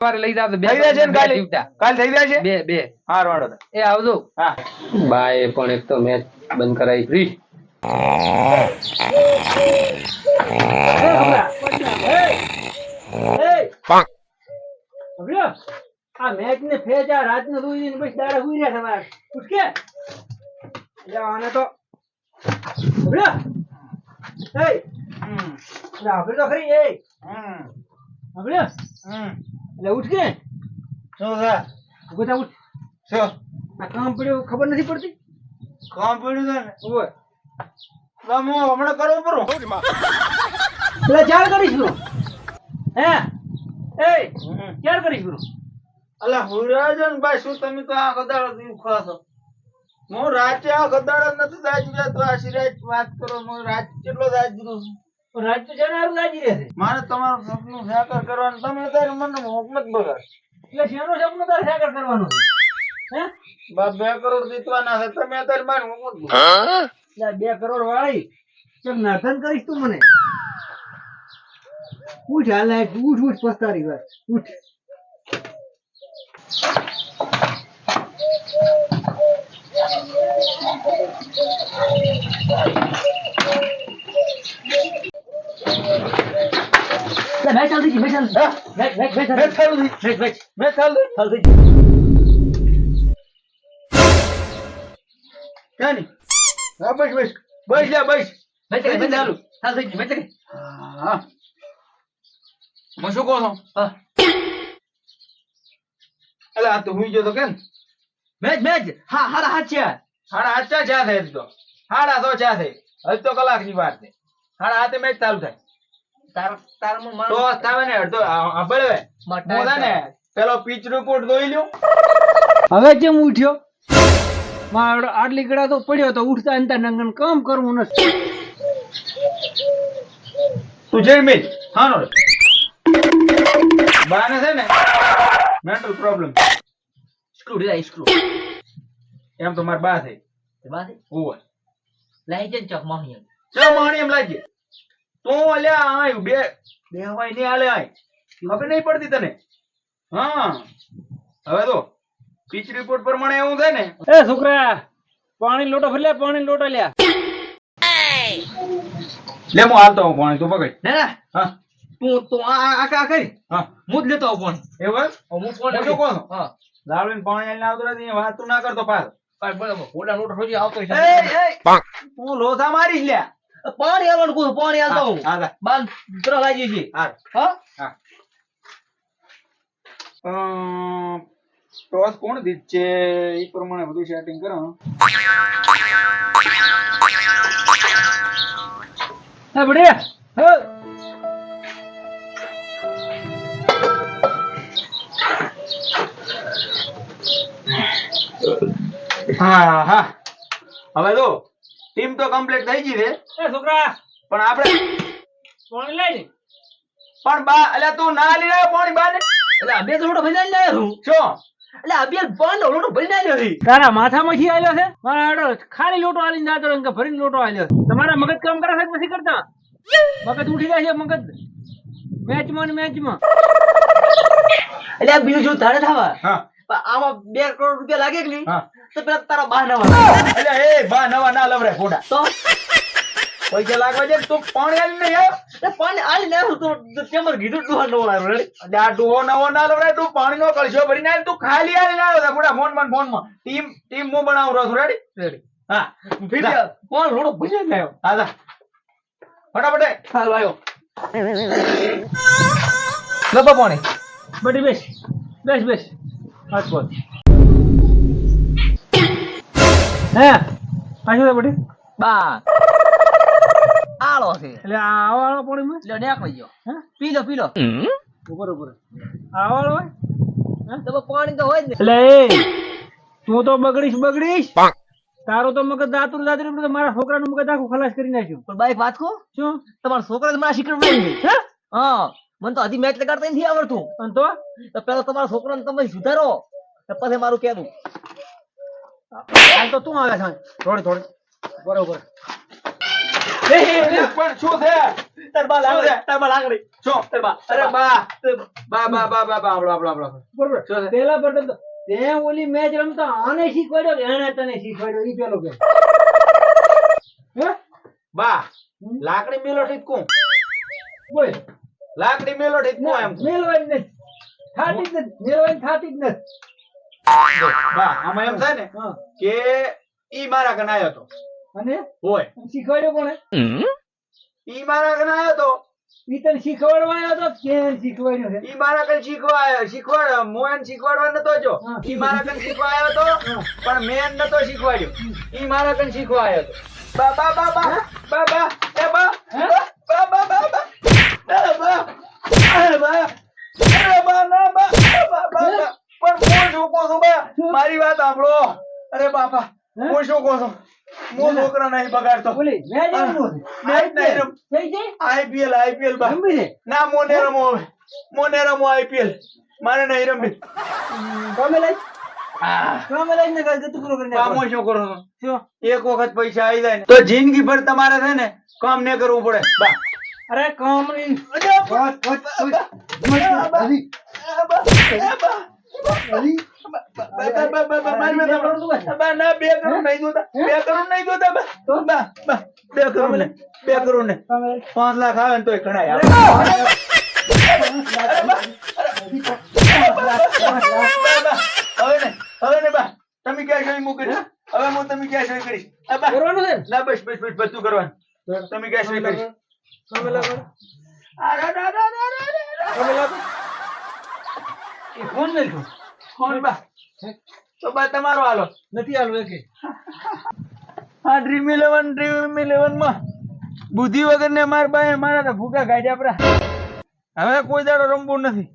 લઈ જાવ બે થઈ જાય છે ને કાલે જીવતા. થઈ જાય છે? બે બે. હા વાળો એ આવજો. હા. બાય પણ એક તો મેચ બંધ કરાવી. ફ્રી આ મેચ ને ફેજ આ રાત ને સુઈ પછી દાડા સુઈ રહ્યા તમારે ઉઠકે. આને તો. આપણે તો ખરી એ. હમ. હમણાં હમ. એટલે ઉઠકે શું છે? ઊભો થા ઉઠ. શું? આ કામ પડ્યું ખબર નથી પડતી? કામ પડ્યું છે ને? ઓય તો હું હમણાં કરવું પડું એટલે ચાલ કરીશ. બ્રો હે એ. ચાલ કરીશ. બ્રો અલા હુરાજન ભાઈ શું તમે તો આ ગદાડો દીવ ખાશો હું રાતે આ ગદાડો નથી દાજી તો આ સિરાજ વાત કરો હું રાત કેટલો દાજી છું? રાત તો જણા હારું લાગી રહેશે. મારે તમારું સપનું સાકાર કરવાનું તમે અત્યારે મને મોકમત બગાડ એટલે શેનો સપનું તારે સાકાર કરવાનો છે? હે? બાપ બે કરોડ જીતવાના છે તમે અત્યારે મારે એટલે બે કરોડ વાળી ચમ નર્થન કરીશ તું મને. ઉઠ હાલ ઉઠ ઉઠ પસ્તારી વાત. ઉઠ લે, મેચ ચાલતી ગઈ, મેચ ચાલતી ગઈ. મેચ, મેચ, મેચ મેચ ચાલુ થઈ. Match, match. મેં ચાલ દે ચાલતી ગઈ. ક્યાં ની હા બસ બસ બસ જા બસ મેચ ચાલી, મેચ ચાલુ. ચાલતી ગઈ, મેચ ચાલી. હા હું શું કહો છો. એટલે આ તો હું ગયો તો કેમ મેચ, મેચ. હા, હારા. સાડા આઠ ચા ચા થાય તો હાડા તો ચા થાય હજી કલાકની વાર છે સાડા હાથે મેચ ચાલુ થાય તો થાવે ને અડધો આ- આ બળવે માટા હું છે ને પેલો પીચ રિપોર્ટ જોઈ લ્યો. હવે કેમ ઉઠ્યો? મારો આટલી ગળા તો પડ્યો તો ઉઠતા અંતા નંગન કામ કરવું નથી. તું જઈ મિલ હાનો બાને છે ને મેન્ટલ પ્રોબ્લેમ સ્ક્રૂ ઢીલા સ્ક્રૂ એમ તો માર બા થઈ બાસે ઓય લઈ જન ચક માહી ચક માણી એમ લાગી તું અલ્યા આય બે બે હવાય નહીં હાલે આય. ખબર નહીં પડતી તને? હા. હવે તો પીચ રિપોર્ટ પ્રમાણે એવું થાય ને. એ છોકરા પાણી લોટો ફરી પાણી લોટો લ્યા લે હું હાલતો હું પાણી તું પકડ. ના ના. હા. તું તું આ આ આ કરી. હા. હું જ લેતો આવું પાણી. એવું? હું ફોન શું કોણ હા. લાવડીને પાણી આલીને આવતો નથી વાત તું ના કરતો કાંઈ બરાબર ઓલા નોટ રોજી આવતો છે. એ, એ, તું લોધા મારી લ્યા. પાણી આવવાનું કહું પાણી હા, આવતો હું. બાંધ ત્રણ લાગી છે. હા. ટોસ કોણ જીતશે? એ પ્રમાણે બધું સેટિંગ કરો હે બઢિયા. હે. હા હા. હવે તો ટીમ તો કમ્પ્લીટ થઈ ગઈ છે. એ છોકરા પણ આપણે પાણી લઈ ને પણ બા એટલે તું ના લઈ આવ્યો પાણી બા એટલે અબે તો લોટો ભરી લાવ્યો હું. શું? એટલે અબે બે લોટો ભરી લાવ્યો છે. તારા માથામાંથી આવ્યો છે? મારા આડો ખાલી લોટો આલીને જાતો રંગ ભરીને લોટો આલ્યો તમારા મગજ કામ કરે છે પછી નથી કરતા? મગજ ઉઠી જાય છે મગજ. મેચમાં ને મેચમાં. એટલે બીજું શું તારે થવા હા. આમાં બે કરોડ રૂપિયા લાગે કે તો પેલા તારા બા નવા એટલે એ બા નવા ના લવરે ફોડા તો? પૈસા લાગવા છે તું પાણી આલી આવ્યો પાણી આલી લાવ્યો તો કેમર કીધું તું નવો આવ્યો રે આ ડોહો નવો ના લવરે તું પાણી નો કલશો ભરીને આલી તું ખાલી આલી આવ્યો છે ખોટા ફોનમાં ફોનમાં. ટીમ ટીમ હું બનાવું રહ્યો છું રેડી રેડી હા. ફીટ કોણ રોડો ભૂલી ગયો હા જા. ફટાફટ. હાલ આવ્યો. લપો પાણી. બડી બેસ. બેસ બેસ. બોલ હે આજો તો બડી બા આળો છે. એટલે આ પડી પાણી માં? ડેક વઈ ગયો. હે? પી લો પી લો ઉપર ઉપર આવાળો હે? તો પાણી તો હોય જ ને. એટલે એ તું તો બગડીશ બગડીશ. તારો તો મગજ દાતુર દાતુર તો મારા છોકરાનું મગજ આખું ખલાસ કરી નાખ્યું. પણ બાઈક વાત કહું શું? તમારા છોકરા મારા શીખર નહીં. હે? હા. મને તો હજી મેચ લગાડતા નથી આવડતું. અને તો? તો પેલા તમારા છોકરાને તમે સુધારો. પછી મારું કહેવું હાલ તો તું આવે છે. થોડી થોડી બરોબર. એ, એ, એ, પણ શું છે? તાર બા છે? બા બા અરે બા. બા. બા બા બા બા આપણો આપણો આપણો બરોબર. પેલા પર તો તે ઓલી મેચ રમતા આને શીખવાડ્યો કે એણે તને શીખવાડ્યો? ઈ પેલો કે. હે? બા લાકડી મેલો ઠીક કું. બોલ લાકડી મેલો ઠીક મો એમ. મેલવાની ને થાતી જ નથી. મેલવાની થાતી જ નથી. બા આમાં એમ થાય ને કે ઈ મારા કન આયો તો. અને? હોય. શીખવાડ્યો કોણે? ઈ મારા કન આયો તો. ઈ તને શીખવાડવા આવ્યો તો? કે શીખવાડ્યો છે? ઈ મારા કન શીખવા આયો. શીખવાડ હું એને શીખવાડવા નતો જો ઈ મારા કન શીખવા આયો તો પણ મેન નતો શીખવાડ્યો. ઈ મારા કન શીખવા આયો તો. બા બા બા બા બા બા એ બા એ બા. અરે બા ના બા બા બા બા. પણ હું કહું છું બા? મારી વાત સાંભળો. અરે બાપા હું? શું કહું છું? હું છોકરા નહીં બગાડતો. આઈપીએલ. આઈપીએલ બા. ના મોને રમો હવે. મોને રમો આઈપીએલ. મારે નહીં રમવી. તમે લઈ. એક વખત પૈસા આવી જાય તો જિંદગી ભર તમારે છે ને કામ ને કરવું પડે. બા. અરે કામની વાત વાત પાંચ લાખ આવે ને તો બા તમે ક્યાં સહી મૂકી? હવે હું તમે ક્યાં સહી કરીશ? બસ બસ બસ બધું કરવાનું. તમે ક્યાં સહી કરીશ? તમે લાગો આ, રા, રા, રા, રા, રા, રા. તમે લાગો એ ફોન લઈ લો ફોન બા. તો બા તમારો હાલો. નથી આલો એકે. આ ડ્રીમ ઇલેવન ડ્રીમ ઇલેવનમાં બુદ્ધિ વગર ને મારા બાએ મારા તો ભૂકા ગાડ્યા પરા. હવે કોઈ દાડો રમવું નથી.